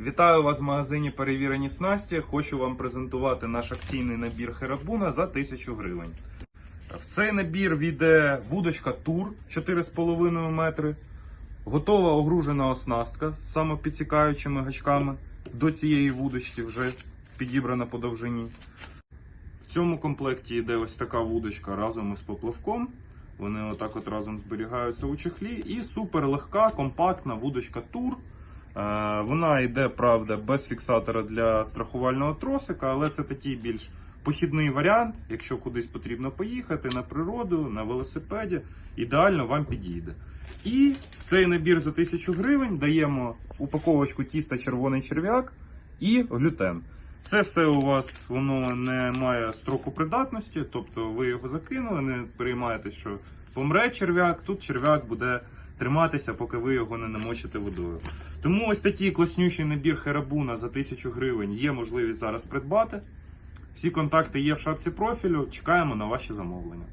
Вітаю вас в магазині Перевірені снасті. Хочу вам презентувати наш акційний набір Херабуна за 1000 гривень. В цей набір війде вудочка Тур 4,5 метри, готова огружена оснастка з самопідсікаючими гачками. До цієї вудочки вже підібрана по довжині. В цьому комплекті йде ось така вудочка разом із поплавком. Вони отак от разом зберігаються у чехлі. І супер легка, компактна вудочка Тур. Е, Вона йде, правда, без фіксатора для страхувального тросика, але це такий більш похідний варіант, якщо кудись потрібно поїхати на природу, на велосипеді, ідеально вам підійде. І цей набір за 1000 гривень даємо упаковочку тіста червоний черв'як і глютен. Це все у вас воно не має строку придатності, тобто ви його закинули, не переймаєтесь, що помре черв'як, тут черв'як буде триматися, поки ви його не намочите водою. Тому ось такий класнючий набір Херабуна за 1000 гривень є можливість зараз придбати. Всі контакти є в шапці профілю. Чекаємо на ваші замовлення.